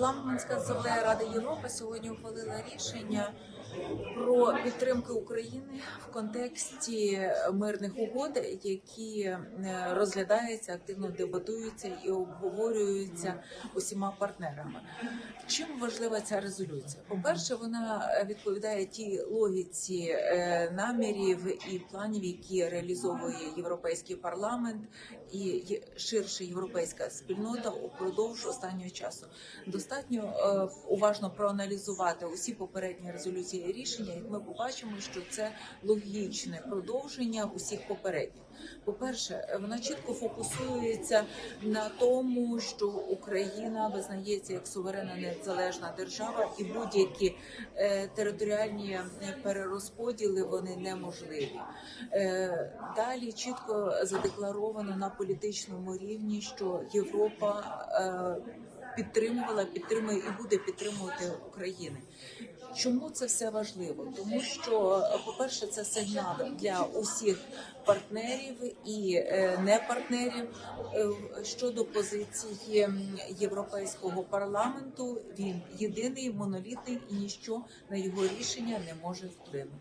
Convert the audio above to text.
Парламентська асамблея Ради Європи сьогодні ухвалила рішення про підтримку України в контексті мирних угод, які е, розглядаються, активно дебатуються і обговорюються усіма партнерами. Чим важлива ця резолюція? По-перше, вона відповідає тій логіці е, намірів і планів, які реалізовує європейський парламент і ширше європейська спільнота упродовж останнього часу. Достатньо е, уважно проаналізувати усі попередні резолюції і рішення, як ми побачимо, що це логічне продовження усіх попередніх. По-перше, вона чітко фокусується на тому, що Україна визнається як суверенна незалежна держава, і будь-які е, територіальні е, перерозподіли вони неможливі. Е, далі чітко задекларовано на політичному рівні, що Європа підтримувала, підтримує і буде підтримувати Україну. Чому це все важливо? Тому що, по-перше, це сигнал для усіх партнерів і не непартнерів е, щодо позиції європейського парламенту. Він єдиний, монолітний і ніщо на його рішення не може вплинути.